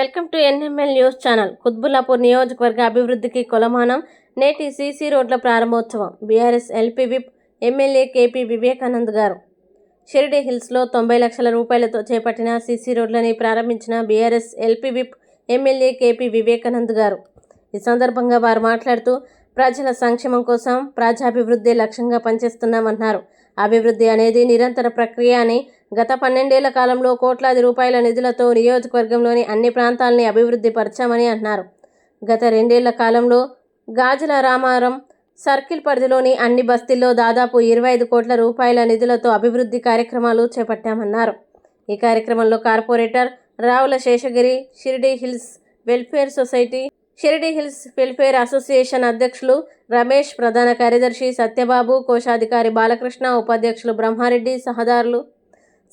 Welcome to NML news channel. Quthbullapur నియోజకవర్గ అభివృద్ధికి కొలమానం నేటి సీసీ రోడ్ల ప్రారంభోత్సవం. BRS LP whip MLA KP Vivekanand గారు. షిరిడి హిల్స్లో తొంభై లక్షల రూపాయలతో చేపట్టిన సీసీ రోడ్లని ప్రారంభించిన BRS LP whip MLA KP Vivekanand గారు. ఈ సందర్భంగా వారు మాట్లాడుతూ ప్రజల సంక్షేమం కోసం ప్రజాభివృద్ధి లక్ష్యంగా పనిచేస్తున్నామన్నారు. అభివృద్ధి అనేది నిరంతర ప్రక్రియ అని గత పన్నెండేళ్ళ కాలంలో కోట్లాది రూపాయల నిధులతో నియోజకవర్గంలోని అన్ని ప్రాంతాలని అభివృద్ధి పరిచామని అన్నారు గత రెండేళ్ళ కాలంలో గాజుల రామారం సర్కిల్ పరిధిలోని అన్ని బస్తీల్లో దాదాపు ఇరవై ఐదు కోట్ల రూపాయల నిధులతో అభివృద్ధి కార్యక్రమాలు చేపట్టామన్నారు. ఈ కార్యక్రమంలో corporator Ravula Seshagiri Shiridi hills welfare society Shiridi hills welfare association అధ్యక్షులు రమేష్ ప్రధాన కార్యదర్శి సత్యబాబు కోశాధికారి బాలకృష్ణ ఉపాధ్యక్షులు బ్రహ్మారెడ్డి సహదారులు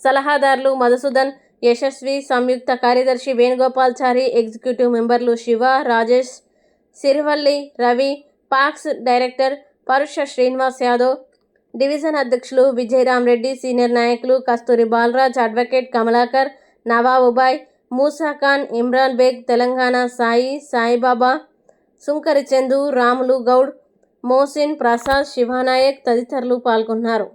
సలహాదారులు మధుసూదన్ యశస్వి సంయుక్త కార్యదర్శి వేణుగోపాల్చారి ఎగ్జిక్యూటివ్ మెంబర్లు Shiva Rajesh Sirivalli Ravi PACS director Parusha Srinivas Yadav division అధ్యక్షులు విజయరామ్ రెడ్డి సీనియర్ నాయకులు కస్తూరి బాలరాజ్ అడ్వకేట్ కమలాకర్ నవాబుబాయ్ మూసా ఖాన్ ఇమ్రాన్ బేగ్ తెలంగాణ సాయి సాయిబాబా సుంకరి చందు రాములు గౌడ్ మోసిన్ ప్రసాద్ శివానాయక్ తదితరులు పాల్గొన్నారు.